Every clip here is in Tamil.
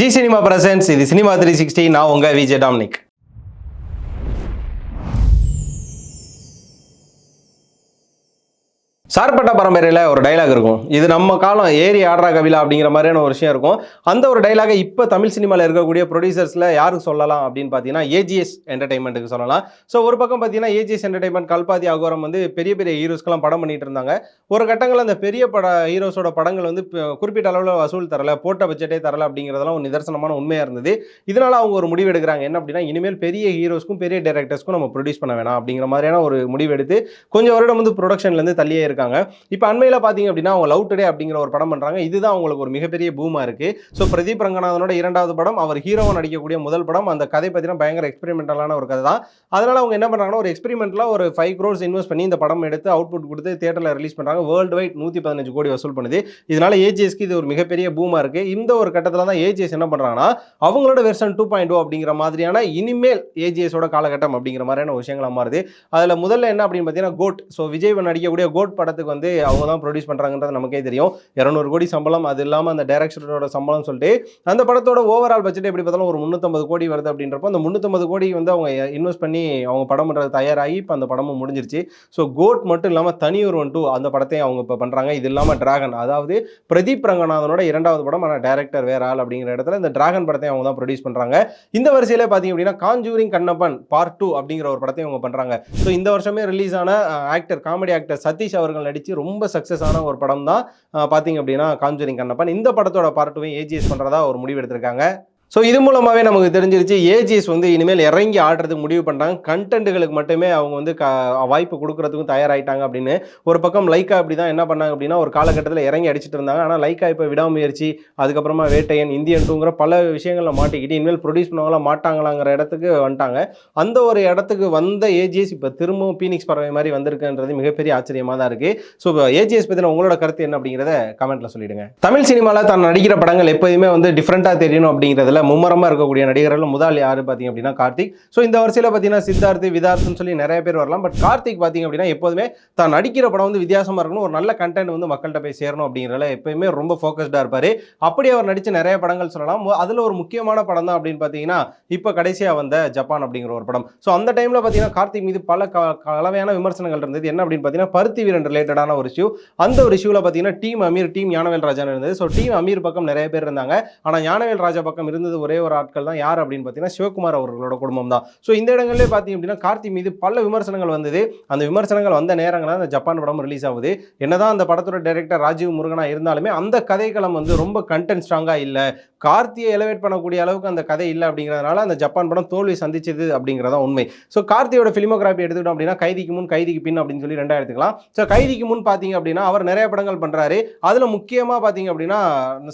ஜி சினிமா பிரசன்ஸ் இது சினிமா த்ரீ சிக்ஸ்டி நான் உங்க விஜய் டாமினிக். சார்பட்ட பரம்பரையில் ஒரு டைலாக் இருக்கும். இது நம்ம காலம் ஏரி ஆடுறா கவிழா அப்படிங்கிற மாதிரியான ஒரு விஷயம் இருக்கும். அந்த ஒரு டைலாகை இப்போ தமிழ் சினிமாவில் இருக்கக்கூடிய ப்ரொடியூசர்ஸில் யாருக்கு சொல்லலாம் அப்படின்னு பார்த்தீங்கன்னா ஏஜிஎஸ் என்டர்டைன்மெண்ட்டுக்கு சொல்லலாம். ஸோ ஒரு பக்கம் பார்த்தீங்கன்னா ஏஜிஎஸ் என்டர்டைன்மெண்ட் கல்பாதி அகோரம் வந்து பெரிய பெரிய ஹீரோஸ்க்கெல்லாம் படம் பண்ணிட்டு இருந்தாங்க. ஒரு கட்டங்களில் அந்த பெரிய பட ஹீரோஸோட படங்கள் வந்து குறிப்பிட்ட அளவில் வசூல் தரல போட்ட பட்ஜெட்டே தரல அப்படிங்கிறதெல்லாம் ஒரு நிதர்சனமான உண்மையாக இருந்தது. இதனால் அவங்க ஒரு முடிவு எடுக்கிறாங்க. என்ன அப்படின்னா இனிமேல் பெரிய ஹீரோஸ்க்கும் பெரிய டேரக்டர்ஸ்க்கும் நம்ம ப்ரொடியூஸ் பண்ண வேணாம் அப்படிங்கிற மாதிரியான ஒரு முடிவு எடுத்து கொஞ்சம் வருடம் வந்து ப்ரொடக்ஷன்லேருந்து தள்ளியே இருக்காங்க. இருக்காங்க இப்போ அண்மையில் பார்த்தீங்க அப்படின்னா அவங்க லவ் டுடே அப்படிங்கிற ஒரு படம் பண்ணுறாங்க இதுதான் அவங்களுக்கு ஒரு மிகப்பெரிய பூமாக இருக்குது ஸோ பிரதீப் ரங்கநாதனோட இரண்டாவது படம் அவர் ஹீரோவாக நடிக்கக்கூடிய முதல் படம். அந்த கதை பார்த்தீங்கன்னா பயங்கர எக்ஸ்பெரிமெண்டலான ஒரு கதை தான் அதனால் அவங்க என்ன பண்ணுறாங்கன்னா ஒரு எக்ஸ்பெரிமெண்ட்டில் ஒரு ஃபைவ் க்ரோர்ஸ் இன்வெஸ்ட் பண்ணி இந்த படம் எடுத்து அவுட்புட் கொடுத்து தேட்டரில் ரிலீஸ் பண்ணுறாங்க வேர்ல்டு வைட் நூற்றி பதினஞ்சு கோடி வசூல் பண்ணுது. இதனால ஏஜிஎஸ்க்கு இது ஒரு மிகப்பெரிய பூமாக இருக்குது இந்த ஒரு கட்டத்தில் தான் ஏஜிஎஸ் என்ன பண்ணுறாங்கன்னா அவங்களோட வெர்ஷன் டூ பாயிண்ட் அப்படிங்கிற மாதிரியான இனிமேல் ஏஜிஎஸோட காலகட்டம் அப்படிங்கிற மாதிரியான விஷயங்களா மாறுது. அதில் முதல்ல என்ன அப்படின்னு பார்த்தீங்கன்னா கோட் ஸோ விஜய் நடிக்கக்கூடிய கோட் படத்துக்கு வந்து அவங்க தான் ப்ரொடியூஸ் பண்ணுறாங்கன்றது நமக்கே தெரியும். இரநூறு கோடி சம்பளம் அது இல்லாமல் அந்த டேரக்டரோட சம்பளம் சொல்லிட்டு அந்த படத்தோட ஓவரால் பட்ஜெட் எப்படி பார்த்தாலும் ஒரு முந்நூற்றம்பது கோடி வருது அப்படின்றப்போ அந்த முந்நூற்றம்பது கோடி வந்து அவங்க இன்வெஸ்ட் பண்ணி அவங்க படம் பண்ணுறது தயாராகி இப்போ அந்த படமும் முடிஞ்சிருச்சு. ஸோ கோட் மட்டும் இல்லாமல் தனி ஒன் டூ அந்த படத்தையும் அவங்க இப்போ பண்ணுறாங்க இது இல்லாமல் டிராகன் அதாவது பிரதீப் ரங்கநாதனோட இரண்டாவது படம் ஆனால் டேரக்டர் வேற ஆள் அப்படிங்கிற இடத்துல இந்த டிராகன் படத்தையும் அவங்க தான் ப்ரொடியூஸ் பண்ணுறாங்க இந்த வரிசையிலே பார்த்தீங்க அப்படின்னா காஞ்சூரிங் கண்ணப்பன் பார்ட் டூ அப்படிங்கிற ஒரு படத்தையும் அவங்க பண்ணுறாங்க ஸோ இந்த வருஷமே ரிலீஸ் ஆன ஆக்டர் காமெடி ஆக்டர் சதீஷ் அவர்கள் நடித்து ரொம்ப சக்ஸஸ் ஆன ஒரு படம் தான் பார்த்தீங்க அப்படின்னா காஞ்சூரிங் கண்ணப்பன். இந்த படத்தோட பார்ட் டூவையும் ஏஜிஎஸ் பண்ணுறதா ஒரு முடிவு எடுத்திருக்காங்க. ஸோ இது மூலமாகவே நமக்கு தெரிஞ்சிருச்சு ஏஜிஎஸ் வந்து இனிமேல் இறங்கி ஆடுறதுக்கு முடிவு பண்ணுறாங்க கண்டென்ட்டுகளுக்கு மட்டுமே அவங்க வந்து க வாய்ப்பு கொடுக்குறதுக்கும் தயாராகிட்டாங்க அப்படின்னு. ஒரு பக்கம் லைக்கா அப்படி தான் என்ன பண்ணாங்க அப்படின்னா ஒரு காலகட்டத்தில் இறங்கி அடிச்சிட்டு இருந்தாங்க. ஆனால் லைக்கா இப்போ விடாமுயற்சி அதுக்கப்புறமா வேட்டையன் இந்தியன் டூங்கிற பல விஷயங்களில் மாட்டிக்கிட்டு இனிமேல் ப்ரொடியூஸ் பண்ணுவாங்களா மாட்டாங்களாங்கிற இடத்துக்கு வந்துட்டாங்க. அந்த ஒரு இடத்துக்கு வந்த ஏஜிஎஸ் இப்போ திரும்பவும் பீனிக்ஸ் பறவை மாதிரி வந்திருக்குன்றது மிகப்பெரிய ஆச்சரியமாக தான் இருக்குது ஸோ இப்போ ஏஜிஎஸ் பற்றின உங்களோட கருத்து என்ன அப்படிங்கிறத கமெண்ட்டில் சொல்லிவிடுங்க தமிழ் சினிமாவில் தான் நடிக்கிற படங்கள் எப்போதுமே வந்து டிஃப்ரெண்ட்டாக தெரியணும் அப்படிங்கிறதுல மும்மரமாக இருக்கக்கூடிய நடிகர்கள் முதல் யார் பார்த்தீங்க அப்படின்னா கார்த்திக். ஸோ இந்த வரிசையில் பார்த்தீங்கன்னா சித்தார்த் விதார்த்துன்னு சொல்லி நிறைய பேர் வரலாம். பட் கார்த்திக் பார்த்தீங்க அப்படின்னா எப்போதுமே தான் நடிக்கிற படம் வந்து வித்தியாசமாக இருக்கணும். ஒரு நல்ல கண்டென்ட் வந்து மக்கள்கிட்ட போய் சேரணும் அப்படிங்கிறதுல எப்பயுமே ரொம்ப ஃபோக்கஸ்டாக இருப்பார். அப்படி அவர் நடித்த நிறைய படங்கள் சொல்லலாம். அதில் ஒரு முக்கியமான படம் தான் அப்படின்னு பார்த்தீங்கன்னா இப்போ கடைசியாக வந்த ஜப்பான் அப்படிங்கிற ஒரு படம். ஸோ அந்த டைமில் பார்த்தீங்கன்னா கார்த்திக் மீது பல க கலவையான விமர்சனங்கள் இருந்தது. என்ன அப்படின்னு பார்த்தீங்கன்னா பருத்தி வீரன் ரிலேட்டடான ஒரு இஷ்யூ அந்த ஒரு இஷ்யூவில் பார்த்தீங்கன்னா டீம் அமீர் டீம் ஞானவேல் ராஜான்னு இருந்தது. ஸோ டீம் அமீர் பக்கம் நிறைய பேர் இருந்தாங்க. ஆனால் ஞானவேல் ராஜா பக்கம் இருந்தது ஒரே ஒரு ஆட்கள் தான் யார் அப்படின்னு பார்த்தீங்கன்னா சிவகுமார் அவர்களோட குடும்பம் தான் ஸோ இந்த இடங்கள்லேயே பார்த்தீங்க அப்படின்னா கார்த்தி மீது பல விமர்சனங்கள் வந்தது. அந்த விமர்சனங்கள் வந்த நேரங்களில் அந்த ஜப்பான் படம் ரிலீஸ் ஆகுது. என்னதான் அந்த படத்தோட டைரக்டர் ராஜீவ் முருகனா இருந்தாலுமே அந்த கதைக்களம் வந்து ரொம்ப கண்டென்ட் ஸ்ட்ராங்காக இல்லை. கார்த்தியை எலவேட் பண்ணக்கூடிய அளவுக்கு அந்த கதை இல்லை அப்படிங்கிறதுனால அந்த ஜப்பான் படம் தோல்வி சந்திச்சது அப்படிங்கிறதா உண்மை. ஸோ கார்த்தியோட ஃபிலிமோகிராஃபி எடுத்துக்கிட்டோம் அப்படின்னா கைதிக்கு முன் கைதிக்கு பின் அப்படின்னு சொல்லி ரெண்டாக எடுத்துக்கலாம் ஸோ கைதிக்கு முன் பார்த்தீங்க அப்படின்னா அவர் நிறைய படங்கள் பண்ணுறாரு அதில் முக்கியமாக பார்த்தீங்க அப்படின்னா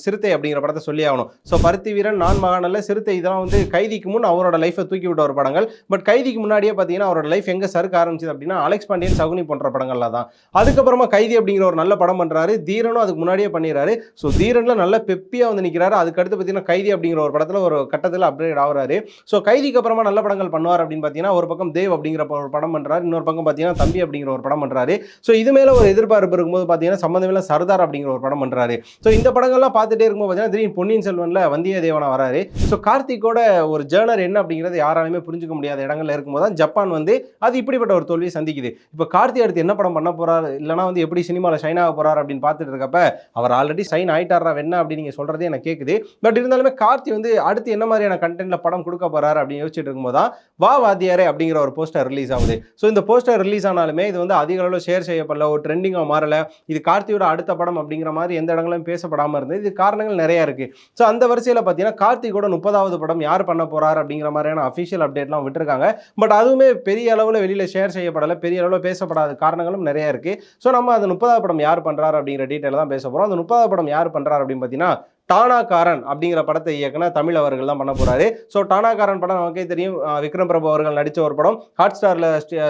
சிறுத்தை அப்படிங்கிற படத்தை சொல்லி ஆகணும். ஸோ பருத்தி வீரன் நான் மகானல்ல சிறுத்தை இதெல்லாம் வந்து கைதிக்கு முன் அவரோட லைஃப்பை தூக்கி விட்ட ஒரு படங்கள். பட் கைதிக்கு முன்னாடியே பார்த்தீங்கன்னா அவரோட லைஃப் எங்கே சறுக்க ஆரம்பிச்சது அப்படின்னா அலெக்ஸ் பாண்டியன் சகுனி போன்ற படங்கள்ல தான். அதுக்கப்புறமா கைதி அப்படிங்கிற ஒரு நல்ல படம் பண்ணுறாரு தீரனும் அதுக்கு முன்னாடியே பண்ணிடுறாரு. ஸோ தீரனில் நல்ல பெப்பியாக வந்து நிற்கிறாரு அதுக்கடுத்து பார்த்தீங்கன்னா கைதி அப்படிங்கிற ஒரு படத்தில் ஒரு கட்டத்தில் அப்கிரேட் ஆகிறாரு. ஸோ கைதிக்கு அப்புறமா நல்ல படங்கள் பண்ணுவார் அப்படின்னு பார்த்தீங்கன்னா ஒரு பக்கம் தேவ் அப்படிங்கிற ஒரு படம் பண்ணுறாரு இன்னொரு பக்கம் பார்த்தீங்கன்னா தம்பி அப்படிங்கிற ஒரு படம் பண்ணுறாரு ஸோ இது மேலே ஒரு எதிர்பார்ப்பு இருக்கும்போது பார்த்தீங்கன்னா சம்மந்தமில்ல சர்தார் அப்படிங்கிற ஒரு படம் பண்ணுறாரு ஸோ இந்த படங்கள்லாம் பார்த்துட்டே இருக்கும்போது பார்த்தீங்கன்னா திடீர்னு பொன்னியின் செல்வனில் வந்தியத்தேவனா வராரு ஸோ கார்த்திக்கோட ஒரு ஜேர்னர் என்ன அப்படிங்கிறது யாராலுமே புரிஞ்சுக்க முடியாத இடங்கள்ல இருக்கும்போது தான் ஜப்பான் வந்து அது இப்படிப்பட்ட ஒரு தோல்வியை சந்திக்குது. இப்போ கார்த்தி அடுத்து என்ன படம் பண்ண போறாரு? இல்லைனா வந்து எப்படி சினிமாவில் ஷைன் ஆக போறாரு அப்படின்னு பார்த்துட்டு இருக்கப்ப அவர் ஆல்ரெடி ஷைன் ஆயிட்டாரா வேணா அப்படின்னு நீங்கள் சொல்றதே எனக்கு கேட்குது பட் இருந்தாலுமே கார்த்தி வந்து அடுத்து என்ன மாதிரியான கண்டென்ட்ல படம் கொடுக்க போறாரு அப்படின்னு யோசிச்சுட்டு இருக்கும்போது தான் வா வாத்தியாரே அப்படிங்கிற ஒரு போஸ்டர் ரிலீஸ் ஆகுது. ஸோ இந்த போஸ்டர் ரிலீஸ் ஆனாலுமே இது வந்து அதிக அளவில் ஷேர் செய்யப்படல ஒரு ட்ரெண்டிங்காக மாறல. இது கார்த்தியோட அடுத்த படம் அப்படிங்கிற மாதிரி எந்த இடங்களும் பேசப்படாமல் இருந்தது. இது காரணங்கள் நிறையா இருக்குது ஸோ அந்த வரிசையில் பார்த்தீங்கன்னா கார்த்திகோட முப்பதாவது படம் யார் பண்ண போறாரு அப்படிங்கிற மாதிரியான அஃபிஷியல் அப்டேட்லாம் விட்டுருக்காங்க. பட் அதுவுமே பெரிய அளவில் வெளியில் ஷேர் செய்யப்படலை. பெரிய அளவில் பேசப்படாத காரணங்களும் நிறைய இருக்கு. ஸோ நம்ம அந்த முப்பதாவது படம் யார் பண்றாரு அப்படிங்கிற டீட்டெயில் தான் பேச போகிறோம் அந்த முப்பதாவது படம் யார் பண்றாரு அப்படின்னு பார்த்தீங்கன்னா டானாக்காரன் அப்படிங்கிற படத்தை இயக்குன தமிழ் அவர்கள் தான் பண்ண போறாரு. ஸோ டானாக்காரன் படம் நமக்கே தெரியும். விக்ரம் பிரபு அவர்கள் நடித்த ஒரு படம். ஹாட் ஸ்டாரில்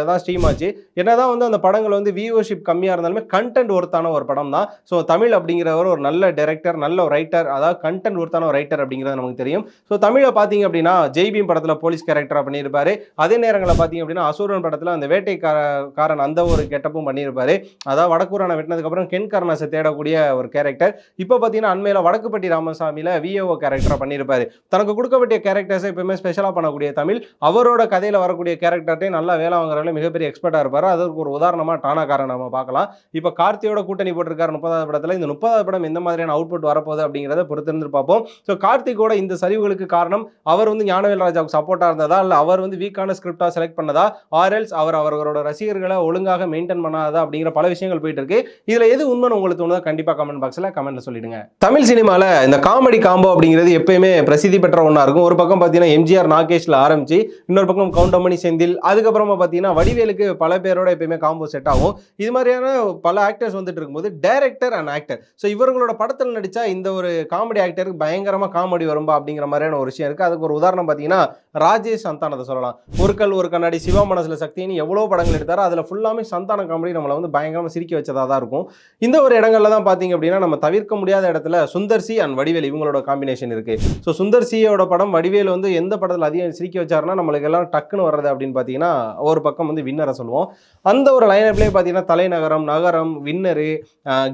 தான் ஸ்ட்ரீம் ஆச்சு. என்னதான் வந்து அந்த படங்கள் வந்து வியூவர்ஷிப் கம்மியாக இருந்தாலுமே கண்டென்ட் ஒர்த்தான ஒரு படம் தான். ஸோ தமிழ் அப்படிங்கிறவர் ஒரு நல்ல டைரக்டர் நல்ல ஒரு ரைட்டர் அதாவது கண்டென்ட் ஒர்த்தான ஒரு ரைட்டர் அப்படிங்கிறது நமக்கு தெரியும். ஸோ தமிழை பார்த்தீங்க அப்படின்னா ஜெய்பீம் படத்தில் போலீஸ் கேரக்டராக பண்ணியிருப்பாரு. அதே நேரங்களில் பார்த்தீங்க அப்படின்னா அசூரன் படத்தில் அந்த வேட்டைக்காரன் அந்த ஒரு கெட்டப்பும் பண்ணியிருப்பாரு. அதாவது வடக்கூரான வெட்டினதுக்கப்புறம் கென் தேடக்கூடிய ஒரு கேரக்டர் இப்போ பார்த்தீங்கன்னா அண்மையில் வடக்குப்பட்டி பாண்டி ராமசாமியில் விஏஓ கேரக்டராக பண்ணியிருப்பாரு. தனக்கு கொடுக்கப்பட்ட கேரக்டர்ஸை எப்பவுமே ஸ்பெஷலாக பண்ணக்கூடிய தமிழ் அவரோட கதையில் வரக்கூடிய கேரக்டர்ட்டையும் நல்லா வேலை வாங்குறவங்கள மிகப்பெரிய எக்ஸ்பர்ட்டாக இருப்பார். அதற்கு ஒரு உதாரணமாக டானாக்காரன் நம்ம பார்க்கலாம். இப்போ கார்த்தியோட கூட்டணி போட்டிருக்காரு முப்பதாவது படத்தில். இந்த முப்பதாவது படம் எந்த மாதிரியான அவுட்புட் வரப்போகுது அப்படிங்கிறத பொறுத்திருந்து பார்ப்போம். ஸோ கார்த்திகோட இந்த சரிவுகளுக்கு காரணம் அவர் வந்து ஞானவேல் ராஜாவுக்கு சப்போர்ட்டாக இருந்ததா? இல்லை அவர் வந்து வீக்கான ஸ்கிரிப்டாக செலக்ட் பண்ணதா? ஆர்எல்ஸ் அவர் அவர்களோட ரசிகர்களை ஒழுங்காக மெயின்டைன் பண்ணாதா அப்படிங்கிற பல விஷயங்கள் போயிட்டு இருக்கு. இதுல எது உண்மை உங்களுக்கு தோணுதா கண்டிப்பா கமெண்ட் பாக்ஸ்ல கமெண்ட்ல சொல்லிடுங்க. தமிழ் சினிமால இந்த காமெடி காம்போ அப்படிங்கிறது எப்பயுமே பிரசித்தி பெற்ற ஒன்றா இருக்கும். ஒரு பக்கம் பார்த்தீங்கன்னா எம்ஜிஆர் நாகேஷில் ஆரம்பிச்சு இன்னொரு பக்கம் கவுண்டமணி செந்தில் அதுக்கப்புறமா பார்த்தீங்கன்னா வடிவேலுக்கு பல பேரோட எப்பயுமே காம்போ செட் ஆகும். இது மாதிரியான பல ஆக்டர்ஸ் வந்துட்டு இருக்கும்போது டைரக்டர் அண்ட் ஆக்டர் ஸோ இவர்களோட படத்தில் நடித்தா இந்த ஒரு காமெடி ஆக்டருக்கு பயங்கரமாக காமெடி வரும்பா அப்படிங்கிற மாதிரியான ஒரு விஷயம் இருக்குது அதுக்கு ஒரு உதாரணம் பார்த்தீங்கன்னா ராஜேஷ் சந்தானத்தை சொல்லலாம். ஒரு கல் ஒரு கண்ணாடி சிவா மனசில் சக்தின்னு எவ்வளோ படங்கள் எடுத்தாரோ அதில் ஃபுல்லாமே சந்தான காமெடி நம்மளை வந்து பயங்கரமாக சிரிக்க வச்சதாக தான் இருக்கும். இந்த ஒரு இடங்கள்ல தான் பார்த்தீங்க அப்படின்னா நம்ம தவிர்க்க முடியாத இடத்துல சுந்தர்சி அண்ட் வடிவேல் இவங்களோட காம்பினேஷன் இருக்கு. ஸோ சுந்தர்சியோட படம் வடிவேல் வந்து எந்த படத்தில் அதிகம் சிரிக்க வச்சாருன்னா நம்மளுக்கு எல்லாம் டக்குன்னு வர்றது அப்படின்னு பார்த்தீங்கன்னா ஒரு பக்கம் வந்து வின்னரை சொல்லுவோம். அந்த ஒரு லைனப்லேயே பார்த்தீங்கன்னா தலைநகரம் நகரம் வின்னரு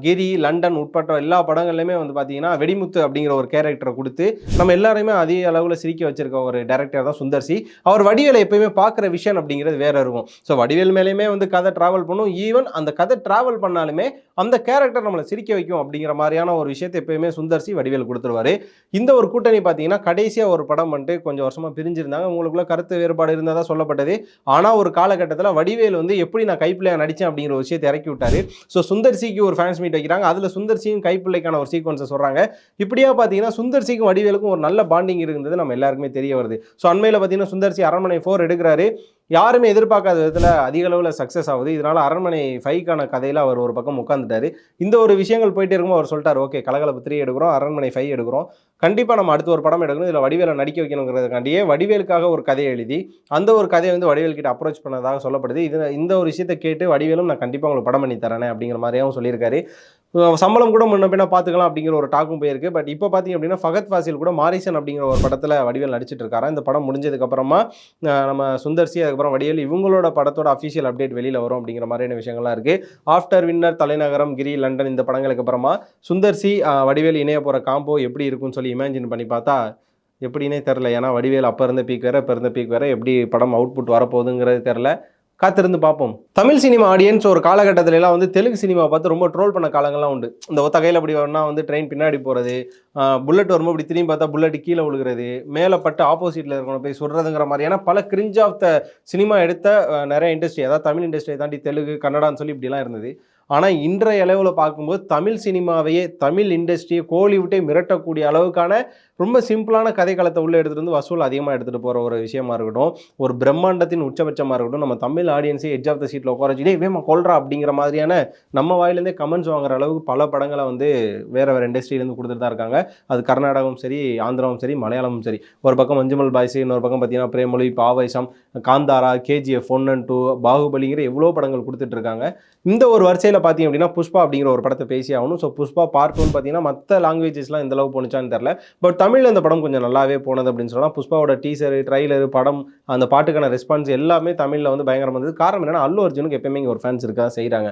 கிரி லண்டன் உட்பட்ட எல்லா படங்கள்லையுமே வந்து பார்த்தீங்கன்னா வெடிமுத்து அப்படிங்கிற ஒரு கேரக்டரை கொடுத்து நம்ம எல்லாரையுமே அதிக அளவில் சிரிக்க வச்சிருக்க ஒரு டேரக்டர் தான் சுந்தர் சி. அவர் வடிவேலை எப்பயுமே பார்க்குற விஷயம் அப்படிங்கிறது வேற இருக்கும். ஸோ வடிவேல் மேலேயுமே வந்து கதை ட்ராவல் பண்ணும். ஈவன் அந்த கதை ட்ராவல் பண்ணாலுமே அந்த கேரக்டர் நம்மளை சிரிக்க வைக்கும் அப்படிங்கிற மாதிரியான ஒரு விஷயத்தை எப்பயுமே சுந்தர்சி வடிவேல் கொடுத்துருவாரு. இந்த ஒரு கூட்டணி பார்த்தீங்கன்னா கடைசியாக ஒரு படம் வந்துட்டு கொஞ்சம் வருஷமா பிரிஞ்சிருந்தாங்க. உங்களுக்குள்ள கருத்து வேறுபாடு இருந்ததா சொல்லப்பட்டது. ஆனால் ஒரு காலகட்டத்தில் வடிவேல் வந்து எப்படி நான் கைப்பிள்ளையாக நடித்தேன் அப்படிங்கிற ஒரு விஷயத்தை இறக்கி விட்டாரு. ஸோ சுந்தர்சிக்கு ஒரு ஃபேன்ஸ் மீட் வைக்கிறாங்க. அதில் சுந்தர்சியும் கைப்பிள்ளைக்கான ஒரு சீக்வன்ஸை சொல்கிறாங்க இப்படியா பார்த்தீங்கன்னா சுந்தர்சிக்கும் வடிவேலுக்கும் ஒரு நல்ல பாண்டிங் இருந்தது நம்ம எல்லாருக்குமே தெரிய வருது. ஸோ அண்மையில் பார்த்தீங்கன்னா சுந்தர்சி அரண்மனை ஃபோர் எடுக்கிறாரு. யாருமே எதிர்பார்க்காத விதத்தில் அதிக அளவில் சக்ஸஸ் ஆகுது. இதனால் அரண்மனை ஃபைவ்க்கான கதையில் அவர் ஒரு பக்கம் உட்காந்துட்டாரு இந்த ஒரு விஷயங்கள் போயிட்டே இருக்கும்போது அவர் சொல்லிட்டார் ஓகே கலகலப்பு த்ரீ எடுக்கிறோம் அரண்மனை ஃபைவ் எடுக்கிறோம். கண்டிப்பாக நம்ம அடுத்து ஒரு படம் எடுக்கணும். இதில் வடிவேலை நடிக்க வைக்கணுங்கிறதுக்காண்டியே வடிவேலுக்காக ஒரு கதையை எழுதி அந்த ஒரு கதையை வந்து வடிவேல் கிட்ட அப்ரோச் பண்ணதாக சொல்லப்படுது. இது இந்த ஒரு விஷயத்தை கேட்டு வடிவேலும் நான் கண்டிப்பாக உங்களுக்கு படம் பண்ணி தரேன் அப்படிங்கிற மாதிரியாகவும் சொல்லியிருக்காரு. சம்பளம் கூட முன்ன பின்ன பார்த்துக்கலாம் அப்படிங்கிற ஒரு டாக்கும் போயிருக்கு. பட் இப்போ பார்த்தீங்க அப்படின்னா ஃபகத் ஃபாசில் கூட மாரிசன் அப்படிங்கிற ஒரு படத்தில் வடிவேல் நடிச்சிட்டு இருக்காரு? இந்த படம் முடிஞ்சதுக்கப்புறமா நம்ம சுந்தர்சி அதுக்கப்புறம் வடிவேல் இவங்களோட படத்தோட அஃபிஷியல் அப்டேட் வெளியில் வரும் அப்படிங்கிற மாதிரியான விஷயங்கள்லாம் இருக்குது ஆஃப்டர் வின்னர் தலைநகரம் கிரி லண்டன் இந்த படங்களுக்கு அப்புறமா சுந்தர்சி வடிவேல் இணைய போகிற காம்போ எப்படி இருக்கும்னு சொல்லி இமேஜின் பண்ணி பார்த்தா எப்படின்னே தெரில ஏன்னா வடிவேல் அப்போ இருந்த பீக் வேறு இப்போ இருந்த பீக் வேறு. எப்படி படம் அவுட்புட் வரப்போகுதுங்கிறது தெரில காத்திருந்து பார்ப்போம். தமிழ் சினிமா ஆடியன்ஸ் ஒரு காலகட்டத்திலலாம் எல்லாம் வந்து தெலுங்கு சினிமா பார்த்து ரொம்ப ட்ரோல் பண்ண காலங்கள்லாம் உண்டு. இந்த ஒத்த கையில் அப்படி வரனா வந்து ட்ரெயின் பின்னாடி போகிறது புல்லட் வரும்போது இப்படி திரும்பி பார்த்தா புல்லட் கீழே விழுகிறது மேலே பட்டு ஆப்போசிட்டில் இருக்கணும் போய் சொல்கிறதுங்கிற ஏன்னா பல கிரிஞ்ச் ஆஃப் த சினிமா எடுத்த நிறைய இண்டஸ்ட்ரி அதாவது தமிழ் இண்டஸ்ட்ரியை தாண்டி தெலுங்கு கன்னடான்னு சொல்லி இப்படிலாம் இருந்தது. ஆனால் இன்றைய அளவில் பார்க்கும்போது தமிழ் சினிமாவையே தமிழ் இண்டஸ்ட்ரியை கோலிவுட்டே மிரட்டக்கூடிய அளவுக்கான ரொம்ப சிம்பிளான கதைக்களத்தை உள்ளே எடுத்துகிட்டு வந்து வசூல் அதிகமாக எடுத்துகிட்டு போகிற ஒரு விஷயமா இருக்கட்டும் ஒரு பிரம்மாண்டத்தின் உச்சபட்சமாக இருக்கட்டும் நம்ம தமிழ் ஆடியன்ஸே எட்ஜ் ஆஃப் த சீட்டில் உட்கார வச்சுட்டு வேமா கொள்றா அப்படிங்கிற மாதிரியான நம்ம வாயிலேருந்தே கமெண்ட்ஸ் வாங்குற அளவுக்கு பல படங்களை வந்து வேறு வேறு இண்டஸ்ட்ரியிலேருந்து கொடுத்துட்டு தான் இருக்காங்க. அது கர்நாடகமும் சரி ஆந்திராவும் சரி மலையாளமும் சரி. ஒரு பக்கம் மஞ்சுமல் பாய்ஸ் இன்னொரு பக்கம் பார்த்தீங்கன்னா பிரேமொழி பாவேசம் Kantara KGF one and two பாகுபலிங்கிற எவ்வளோ படங்கள் கொடுத்துட்டு இருக்காங்க. இந்த ஒரு வரிசையில் பார்த்தீங்க அப்படின்னா புஷ்பா அப்படிங்கிற ஒரு படத்தை பேசி ஆகணும். ஸோ புஷ்பா பார்ட் ஒன் பார்த்தீங்கன்னா மற்ற லாங்குவேஜஸ்லாம் எந்த அளவு போணுச்சான்னு தெரில பட் தமிழில் இந்த படம் கொஞ்சம் நல்லாவே போனது அப்படின்னு சொல்லலாம். புஷ்பாவோட டீசர் ட்ரைலரு படம் அந்த பாட்டுக்கான ரெஸ்பான்ஸ் எல்லாமே தமிழில் வந்து பயங்கரமாக இருந்தது. காரணம் என்னன்னா அல்லு அர்ஜுனுக்கு எப்பயுமே இங்கே ஒரு ஃபேன்ஸ் இருக்கா செய்கிறாங்க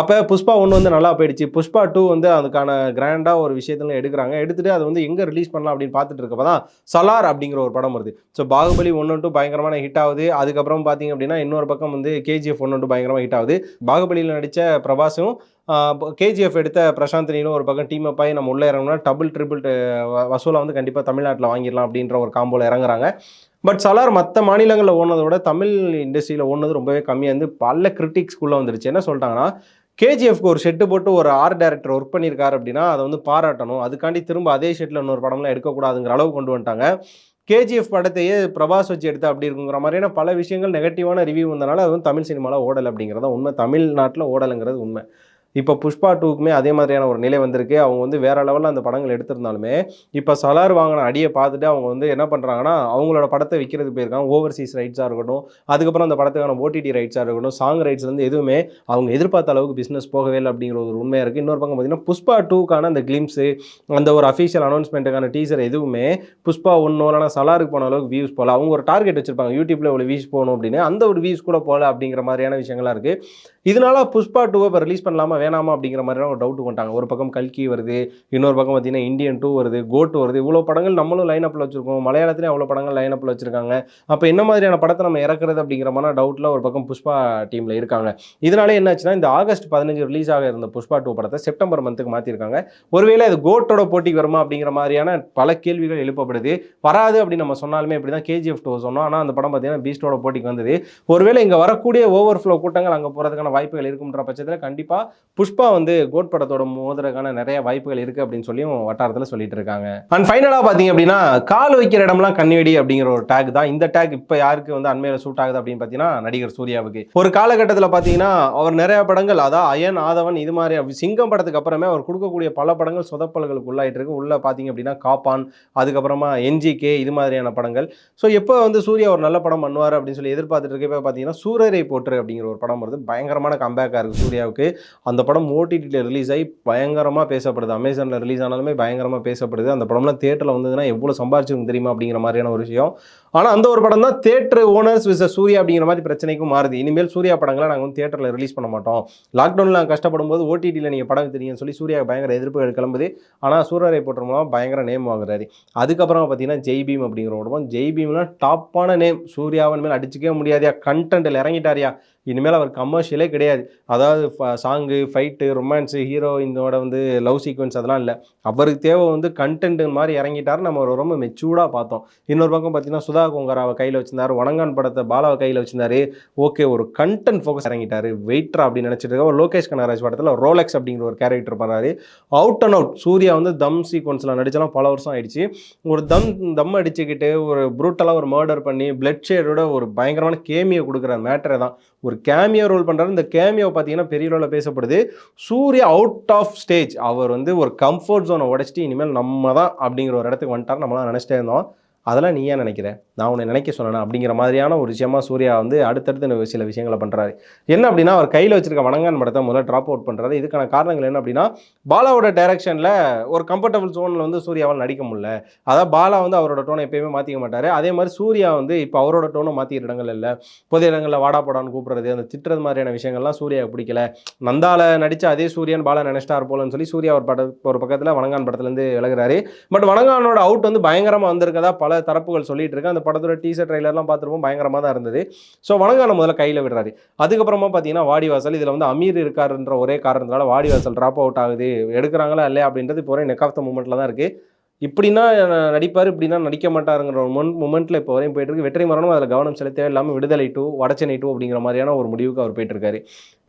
அப்போ புஷ்பா ஒன்று வந்து நல்லா போயிடுச்சு. புஷ்பா டூ வந்து அதுக்கான கிராண்டாக ஒரு விஷயத்துல எடுக்கிறாங்க. எடுத்துட்டு அது வந்து எங்கே ரிலீஸ் பண்ணலாம் அப்படின்னு பார்த்துட்டு இருக்கப்போ தான் சலார் அப்படிங்கிற ஒரு படம் வருது. ஸோ பாகுபலி ஒன்று டூ பயங்கரமான ஹிட் ஆகுது. அதுக்கப்புறம் பார்த்தீங்க அப்படின்னா இன்னொரு பக்கம் வந்து கேஜிஎஃப் ஒன்று டூ பயங்கரமாக ஹிட் ஆகுது. பாகுபலியில் நடித்த பிரபாஸும் கேஜிஎஃப் எடுத்த பிரசாந்த் நீனும் ஒரு பக்கம் டீம் அப் நம்ம உள்ளே இறங்கணும்னா டபுள் ட்ரிபிள் வசூலாக வந்து கண்டிப்பாக தமிழ்நாட்டில் வாங்கிடலாம் அப்படின்ற ஒரு காம்போல இறங்குறாங்க. பட் சலார் மற்ற மாநிலங்களில் ஓடுனதை விட தமிழ் இண்டஸ்ட்ரியில் ஓடுனது ரொம்பவே கம்மியாக இருந்து பல கிரிட்டிக்ஸ்குள்ளே வந்துருச்சு. என்ன சொல்லிட்டாங்கன்னா கேஜிஎஃப்க்கு ஒரு ஷெட்டு போட்டு ஒரு ஆர்ட் டைரக்டர் ஒர்க் பண்ணியிருக்காரு அப்படின்னா அதை வந்து பாராட்டணும். அதுக்காண்டி திரும்ப அதே ஷெட்டில் இன்னொரு படம்லாம் எடுக்கக்கூடாதுங்கிற அளவு கொண்டு வந்துட்டாங்க. கேஜிஎஃப் படத்தையே பிரபாஸ் வச்சு எடுத்து அப்படி இருக்குங்கிற மாதிரியான பல விஷயங்கள் நெகட்டிவான ரிவ்யூ வந்தனால அது வந்து தமிழ் சினிமாவில் ஓடலை அப்படிங்கிறத உண்மை. தமிழ்நாட்டில் ஓடலைங்கிறது உண்மை. இப்போ புஷ்பா டூக்குமே அதே மாதிரியான ஒரு நிலை வந்திருக்கு. அவங்க வந்து வேற லெவலில் அந்த படங்கள் எடுத்திருந்தாலுமே இப்போ சலார் வாங்கின அடியை பார்த்துட்டு அவங்க வந்து என்ன பண்ணுறாங்கன்னா அவங்களோட படத்தை விற்கிறது போயிருக்காங்க. ஓவர்சீஸ் ரைட்ஸாக இருக்கட்டும் அதுக்கப்புறம் அந்த படத்துக்கான ஓடிடி ரைட்ஸாக இருக்கட்டும் சாங் ரைட்ஸ்லேருந்து எதுவுமே அவங்க எதிர்பார்த்த அளவுக்கு பிஸ்னஸ் போகவே இல்லை அப்படிங்கிற ஒரு உண்மையாக இருக்குது இன்னொரு பக்கம் பார்த்தீங்கன்னா புஷ்பா டூக்கான அந்த கிளிம்ஸு அந்த ஒரு அஃபீஷியல் அனௌன்ஸ்மெண்ட்டுக்கான டீசர் எதுவுமே புஷ்பா ஒன்றோ இல்லைனா சலாருக்கு போன அளவுக்கு வியூஸ் போகல. அவங்க ஒரு டார்கெட் வச்சிருப்பாங்க. யூடியூப்பில் இவ்வளோ வியூஸ் போகணும் அப்படின்னு. அந்த ஒரு வியூஸ் கூட போகல அப்படிங்கிற மாதிரியான விஷயங்கள்லாம் இருக்குது இதனால புஷ்பா டூவை இப்போ ரிலீஸ் பண்ணலாமா வேணாமா அப்படிங்கிற மாதிரிலாம் ஒரு டவுட் கொண்டாங்க. ஒரு பக்கம் கல்கி வருது இன்னொரு பக்கம் பார்த்தீங்கன்னா இந்தியன் டூ வருது கோட் வருது. இவ்வளோ படங்கள் நம்மளும் லைன் அப்பில் வச்சுருக்கோம். மலையாளத்துலேயும் அவ்வளோ படங்கள் லைன் அப்பில் வச்சுருக்காங்க. அப்போ என்ன மாதிரியான படத்தை நம்ம இறக்குறது அப்படிங்கிற மாதிரி டவுட்டில் ஒரு பக்கம் புஷ்பா டீமில் இருக்காங்க. இதனால என்னாச்சுன்னா இந்த ஆகஸ்ட் பதினஞ்சு ரிலீஸ் ஆக இருந்த புஷ்பா டூ படத்தை செப்டம்பர் மந்த்துக்கு மாற்றிருக்காங்க ஒருவேளை அது கோட்டோட போட்டிக்கு வருமா அப்படிங்கிற மாதிரியான பல கேள்விகள் எழுப்பப்படுது. வராது அப்படின்னு நம்ம சொன்னாலுமே இப்படி தான் கேஜிஎஃப் டூ சொன்னோம். ஆனால் அந்த படம் பார்த்தீங்கன்னா பீஸ்டோட போட்டிக்கு வந்தது. ஒருவேளை இங்கே வரக்கூடிய ஓவர் ஃப்ளோ கூட்டங்கள் அங்கே போகிறதுக்கான வாய்ப்புகள் இருக்குன்ற பட்சத்தில் கண்டிப்பாக புஷ்பா வந்து கோட் படத்தோட மோதுறதுக்கான நிறைய வாய்ப்புகள் இருக்குது அப்படின்னு சொல்லியும் வட்டாரத்தில் சொல்லிட்டு இருக்காங்க. அண்ட் ஃபைனலாக பார்த்தீங்க அப்படின்னா கால் வைக்கிற இடம்லாம் கண்ணிவெடி அப்படிங்கிற ஒரு டேக் தான். இந்த டேக் இப்போ யாருக்கு வந்து அண்மையில் சூட் ஆகுது அப்படின்னு பார்த்தீங்கன்னா நடிகர் சூர்யாவுக்கு. ஒரு காலகட்டத்தில் பார்த்தீங்கன்னா அவர் நிறைய படங்கள் அதான் அயன் ஆதவன் இது மாதிரி சிங்கம் படத்துக்கு அப்புறமே அவர் கொடுக்கக்கூடிய பல படங்கள் சொதப்பல்களுக்கு உள்ளாயிட்டு இருக்கு. உள்ள பார்த்தீங்க அப்படின்னா காப்பான் அதுக்கப்புறமா என்ஜிகே இது மாதிரியான படங்கள். ஸோ எப்போ வந்து சூர்யா ஒரு நல்ல படம் பண்ணுவார் அப்படின்னு சொல்லி எதிர்பார்த்துட்டு இருக்கப்போ பார்த்தீங்கன்னா சூரரை போற்று அப்படிங்கிற ஒரு படம் வருது. பயங்கரமான கம்பேக்காக இருக்குது சூர்யாவுக்கு. அந்த படம் ஓடிடியில் ரிலீஸ் ஆகி பயங்கரமாக பேசப்படுது. அமேசானில் ரிலீஸ் ஆனாலுமே பயங்கரமாக பேசப்படுது. அந்த படம்லாம் தேட்டரில் வந்ததுன்னா எவ்வளோ சம்பாரிச்சிருக்கும் தெரியுமா அப்படிங்கிற மாதிரியான ஒரு விஷயம். ஆனால் அந்த ஒரு படம் தான் தேட்டர் ஓனர்ஸ் விஸ் சூர்யா அப்படிங்கிற மாதிரி பிரச்சனைக்கும் மாறுது. இனிமேல் சூர்யா படங்களை நாங்கள் வந்து தேட்டரில் ரிலீஸ் பண்ண மாட்டோம். லாக்டவுனில் நாங்கள் கஷ்டப்படும் போது ஓடிடியில் நீங்கள் படம் தெரியும்னு சொல்லி சூர்யா பயங்கர எதிர்ப்புகள் கிளம்புது. ஆனால் சூரரை போற்று மூலம் பயங்கர நேம் வாங்குறாரு. அதுக்கப்புறம் பார்த்தீங்கன்னா ஜெய் பீம் அப்படிங்கிற ஒரு படம். ஜெய் டாப்பான நேம் சூர்யாவின் மேல் அடிச்சுக்கவே முடியாதியா. கண்டென்ட்டில் இறங்கிட்டாரியா. இனிமேல் அவர் கமர்ஷியலே கிடையாது. அதாவது சாங்கு ஃபைட்டு ரொமான்ஸு ஹீரோயினோட வந்து லவ் சீக்வன்ஸ் அதெல்லாம் இல்லை. அவருக்கு தேவை வந்து கண்டென்ட் மாதிரி இறங்கிட்டார் நம்ம ரொம்ப மெச்சூர்டாக பார்த்தோம். இன்னொரு பக்கம் பார்த்தீங்கன்னா சுதா கொங்கராவை கையில் வச்சிருந்தாரு. வணங்கான் படத்தை பாலாவை கையில் வச்சிருந்தாரு. ஓகே ஒரு கண்டென்ட் ஃபோக்கஸ் இறங்கிட்டாரு. வெயிட்ரா அப்படின்னு நினச்சிட்டு இருக்க ஒரு லோகேஷ் கனகராஜ் படத்தில் ரோலெக்ஸ் அப்படிங்கிற ஒரு கேரக்டர் பண்ணாரு. அவுட் அண்ட் அவுட் சூர்யா வந்து தம் சீக்வன்ஸில் நடிச்சலாம் பல வருஷம் ஆயிடுச்சு. ஒரு தம் தம் அடிச்சுக்கிட்டு ஒரு ப்ரூட்டலாக ஒரு மர்டர் பண்ணி பிளட் ஷேடோட ஒரு பயங்கரமான கேமியை கொடுக்குற மேட்டரை தான். ஒரு கேமியோ ரோல் பண்ணுறாரு இந்த கேமியோ பார்த்தீங்கன்னா பெரிய ரோலில் பேசப்படுது. சூர்யா அவுட் ஆஃப் ஸ்டேஜ் அவர் வந்து ஒரு கம்ஃபர்ட் ஜோனை உடச்சிட்டு இனிமேல் நம்ம தான் அப்படிங்கிற ஒரு இடத்துக்கு வந்துட்டார் நம்மளாம் நினச்சிட்டே இருந்தோம். அதெல்லாம் நீ ஏன் நினைக்கிற? நான் உன்னை நினைக்க சொன்னேன் அப்படிங்கிற மாதிரியான ஒரு விஷயமா சூர்யா வந்து அடுத்தடுத்து சில விஷயங்களை பண்ணுறாரு என்ன அப்படின்னா அவர் கையில் வச்சிருக்க வணங்கான் படத்தை முதல்ல ட்ராப் அவுட் பண்ணுறாரு இதுக்கான காரணங்கள் என்ன அப்படின்னா பாலாவோட டைரக்ஷனில் ஒரு கம்ஃபர்டபுள் சோனில் வந்து சூர்யாவால் நடிக்க முடியல. அதாவது பாலா வந்து அவரோட டோனை எப்பயுமே மாற்றிக்க மாட்டார். அதே மாதிரி சூர்யா வந்து இப்போ அவரோட டோனை மாற்றிக்கிற இடங்கள் இல்லை. பொது இடங்களில் வாடா போடான்னு கூப்பிடுறது அந்த திட்டுறது மாதிரியான விஷயங்கள்லாம் சூர்யாவுக்கு பிடிக்கல. நந்தால நடித்த அதே சூரியன் பாலா நினைச்சிட்டார் போலன்னு சொல்லி சூர்யா ஒரு பட ஒரு பக்கத்தில் வணங்கான் படத்துலேருந்து விலகிறாரு. பட் வணங்கானோட அவுட் வந்து பயங்கரமாக வந்திருக்கதா பல தரப்புகள் சொல்லிட்டு இருக்கு அந்த படத்தோட டீசர் ட்ரைலர்லாம் பார்த்துருப்போம். பயங்கரமாக தான் இருந்தது. ஸோ வணங்கான முதல்ல கையில் விடுறாரு. அதுக்கப்புறமா பார்த்தீங்கன்னா வாடிவாசல் இதில் வந்து அமீர் இருக்காருன்ற ஒரே காரணத்தினால வாடிவாசல் ட்ராப் அவுட் ஆகுது. எடுக்கிறாங்களா இல்லையா அப்படின்றது இப்போ ஒரே நெக் ஆஃப் த மூமெண்ட்டில் தான் இருக்குது இப்படின்னா நடிப்பார் இப்படின்னா நடிக்க மாட்டாருங்கிற ஒரு மொன் மூமெண்ட்டில் இப்போ வரையும் போயிட்டு இருக்கு. வெற்றி மரணம் அதில் கவனம் செலுத்தவே இல்லாமல் விடுதலை டூ வடச்சென்னை டூ அப்படிங்கிற மாதிரியான ஒரு முடிவுக்கு அவர் போயிட்டுருக்காரு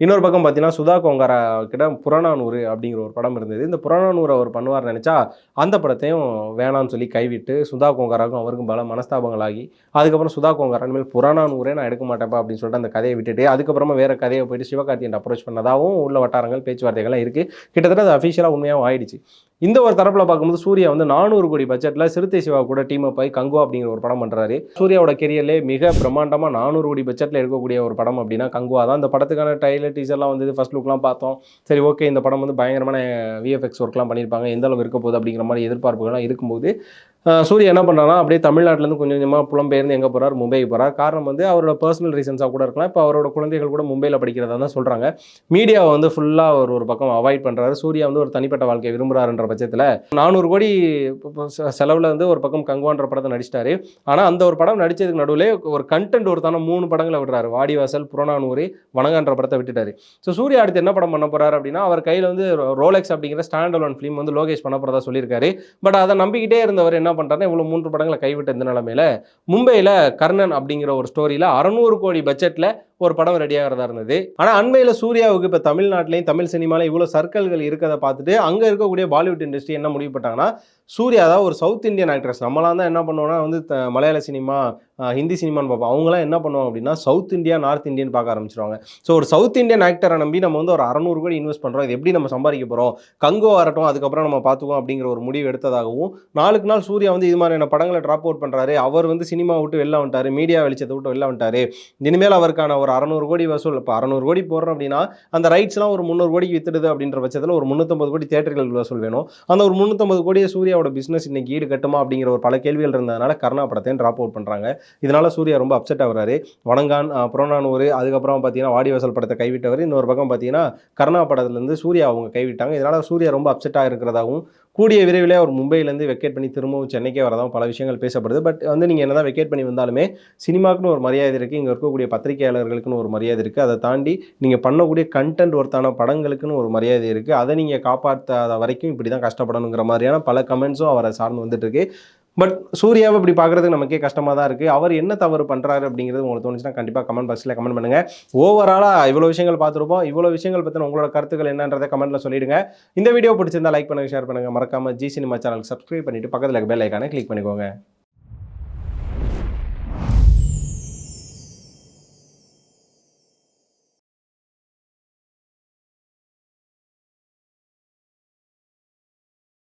இன்னொரு பக்கம் பார்த்தீங்கன்னா சுதா கோங்காரா கிட்ட புறநானூறு அப்படிங்கிற ஒரு படம் இருந்தது. இந்த புறநானூறு அவர் பண்ணுவார் நினச்சா அந்த படத்தையும் வேணாம்னு சொல்லி கைவிட்டு சுதா கோங்காராவுக்கும் அவருக்கும் பல மனஸ்தாபங்களாகி அதுக்கப்புறம் சுதா கோங்காரா இனிமேல் புறநானூரே நான் எடுக்க மாட்டேன்ப்பா அப்படின்னு சொல்லிட்டு அந்த கதையை விட்டுட்டு அதுக்கப்புறமா வேற கதையை போயிட்டு சிவகார்த்தியன் அப்ரோச் பண்ணதாகவும் உள்ள வட்டாரங்கள் பேச்சுவார்த்தைகள்லாம் இருக்குது கிட்டத்தட்ட அது அஃபிஷியலாக உண்மையாகவும் ஆயிடுச்சு. இந்த ஒரு தரப்பில் பார்க்கும்போது சூர்யா வந்து நானூறு கோடி பட்ஜெட்டில் சிறுத்தை சிவா கூட டீம் அப் ஆகி கங்குவா அப்படிங்கிற ஒரு படம் பண்ணுறாரு சூர்யாவோட கெரியர்லேயே மிக பிரம்மாண்டமாக நானூறு கோடி பட்ஜெட்டில் எடுக்கக்கூடிய ஒரு படம் அப்படின்னா கங்குவா தான். அந்த படத்துக்கான ட்ரைலர் டீசர்லாம் வந்து ஃபஸ்ட் லுக்லாம் பார்த்தோம். சரி ஓகே இந்த படம் வந்து பயங்கரமான விஎஃப்எக்ஸ் ஒர்க்லாம் பண்ணியிருப்பாங்க. எந்த அளவு இருக்க போகுது அப்படிங்கிற மாதிரி எதிர்பார்ப்புகள்லாம் இருக்கும்போது சூர்யா என்ன பண்ணுறாங்கன்னா அப்படியே தமிழ்நாட்டிலேருந்து கொஞ்சம் கொஞ்சமாக புலம்பெயர்ந்து எங்கே போகிறார் மும்பை போகிறார் காரணம் வந்து அவரோட பர்சனல் ரீசன்ஸாக கூட இருக்கலாம். இப்போ அவரோட குழந்தைகள் கூட மும்பையில் படிக்கிறதா தான் சொல்கிறாங்க மீடியாவை வந்து ஃபுல்லாக அவர் ஒரு பக்கம் அவாய்ட் பண்ணுறாரு சூர்யா வந்து ஒரு தனிப்பட்ட வாழ்க்கையை விரும்புகிறாருன்ற பட்சத்தில் நானூறு கோடி செலவில் வந்து ஒரு பக்கம் கங்குவான்ற படத்தை நடிச்சிட்டாரு. ஆனால் அந்த ஒரு படம் நடித்ததுக்கு நடுவில் ஒரு கண்டென்ட் ஒரு தானே மூணு படங்களை விடுறாரு. வாடிவாசல் புறநானூறு வணங்கான்ற படத்தை விட்டுட்டாரு. ஸோ சூர்யா அடுத்து என்ன படம் பண்ண போறாரு அப்படின்னா அவர் கையில் வந்து ரோலெக்ஸ் அப்படிங்கிற ஸ்டாண்ட் ஒன் ஃபிலிம் வந்து லோகேஷ் பண்ண போகிறதா சொல்லியிருக்காரு. பட் அதை நம்பிக்கிட்டே இருந்தவர் என்ன பண்ணுறாருன்னா இவ்வளோ மூன்று படங்களை கைவிட்ட இந்த நிலமையில மும்பையில் கர்ணன் அப்படிங்கிற ஒரு ஸ்டோரியில் அறநூறு கோடி பட்ஜெட்டில் ஒரு படம் ரெடியாகிறதா இருந்தது. ஆனால் அண்மையில் சூர்யாவுக்கு இப்போ தமிழ்நாட்டிலையும் தமிழ் சினிமாலையும் இவ்வளோ சர்க்கிள்கள் இருக்கிறத பார்த்துட்டு அங்கே இருக்கக்கூடிய பாலிவுட் இண்டஸ்ட்ரி என்ன முடிவு பண்ணாங்கன்னா சூர்யா தான் ஒரு சவுத் இந்தியன் ஆக்ட்ரஸ் நம்மளாம் தான் என்ன பண்ணுவோம்னா வந்து த- மலையாள சினிமா ஹிந்தி சினிமான்னு பார்ப்போம். அவங்களாம் என்ன பண்ணுவாங்க அப்படின்னா சவுத் இந்தியா நார்த் இந்தியன் பார்க்க ஆரம்பிச்சிருவாங்க. ஸோ ஒரு சவுத் இந்தியன் ஆக்டரை நம்பி நம்ம வந்து ஒரு அறநூறு கோடி இன்வெஸ்ட் பண்ணுறோம் இது எப்படி நம்ம சம்பாதிக்க போகிறோம் கங்கோ வரட்டும் அதுக்கப்புறம் நம்ம பார்த்துக்குவோம் அப்படிங்கிற ஒரு முடிவு எடுத்ததாகவும் நாளுக்கு நாள் சூர்யா வந்து இது மாதிரியான படங்களை ட்ராப் அவுட் பண்ணுறாரு அவர் வந்து சினிமா விட்டு வெளில வந்துட்டார். மீடியா வெளிச்சத்தை விட்டு வெளில வந்துட்டார். இனிமேல் அவருக்கான ஒரு அறநூறு கோடி வசூல் இப்போ அறநூறு கோடி போடுறோம் அப்படின்னா அந்த ரைட்ஸ்லாம் ஒரு முந்நூறு கோடிக்கு வித்துடுது அப்படின்ற பட்சத்தில் ஒரு முந்நூற்றம்பது கோடி தேட்டர்கள் வசூல் வேணும். அந்த ஒரு முந்நூற்றம்பது கோடியை சூர்யா சூர்யாவோட பிஸ்னஸ் இன்னைக்கு ஈடு கட்டுமா அப்படிங்கிற ஒரு பல கேள்விகள் இருந்ததுனால கர்ணா படத்தையும் ட்ராப் அவுட் பண்ணுறாங்க இதனால சூர்யா ரொம்ப அப்செட் ஆகுறாரு. வணங்கான் அஹ், புறநானூறு அதுக்கப்புறம் பார்த்தீங்கன்னா வாடிவாசல் படத்தை கைவிட்டவர். இன்னொரு பக்கம் பார்த்தீங்கன்னா கர்ணா படத்துலேருந்து சூர்யா அவங்க கைவிட்டாங்க. இதனால சூர்யா ரொம்ப அப்செட்டாக இருக்கிறதாகவும் கூடிய விரைவிலே அவர் மும்பையிலேருந்து வெக்கேட் பண்ணி திரும்பவும் சென்னைக்கே வரதான் பல விஷயங்கள் பேசப்படுது. பட் வந்து நீங்கள் என்ன தான் வெக்கேட் பண்ணி வந்தாலுமே சினிமாக்குன்னு ஒரு மரியாதை இருக்குது இங்கே இருக்கக்கூடிய பத்திரிகையாளர்களுக்குன்னு ஒரு மரியாதை இருக்குது அதை தாண்டி நீங்கள் பண்ணக்கூடிய கண்டென்ட் ஒர்த்தான படங்களுக்குன்னு ஒரு மரியாதை இருக்குது அதை நீங்கள் காப்பாற்றாத வரைக்கும் இப்படி தான் கஷ்டப்படணுங்கிற மாதிரியான பல கமெண்ட்ஸும் அவரை சார்ந்து வந்துட்டு இருக்கு. பட் சூர்யாவை இப்படி பார்க்குறதுக்கு நமக்கே கஷ்டமாக தான் இருக்குது அவர் என்ன தவறு பண்ணுறாரு அப்படிங்கிறது உங்களுக்கு தோணுச்சுன்னா கண்டிப்பாக கமெண்ட் பாக்ஸில் கமெண்ட் பண்ணுங்கள் ஓவராலாக இவ்வளோ விஷயங்கள் பார்த்துருப்போம். இவ்வளோ விஷயங்கள் பற்றின உங்களோட கருத்துக்கள் என்னன்றதை கமெண்ட்டில் சொல்லிடுங்க. இந்த வீடியோ பிடிச்சிருந்தா லைக் பண்ணுங்கள் ஷேர் பண்ணுங்கள் மறக்காமல் ஜி சினிமா சேனல் சப்ஸ்கிரைப் பண்ணிவிட்டு பக்கத்தில் பெல் ஐக்கானை கிளிக் பண்ணிக்கோங்க.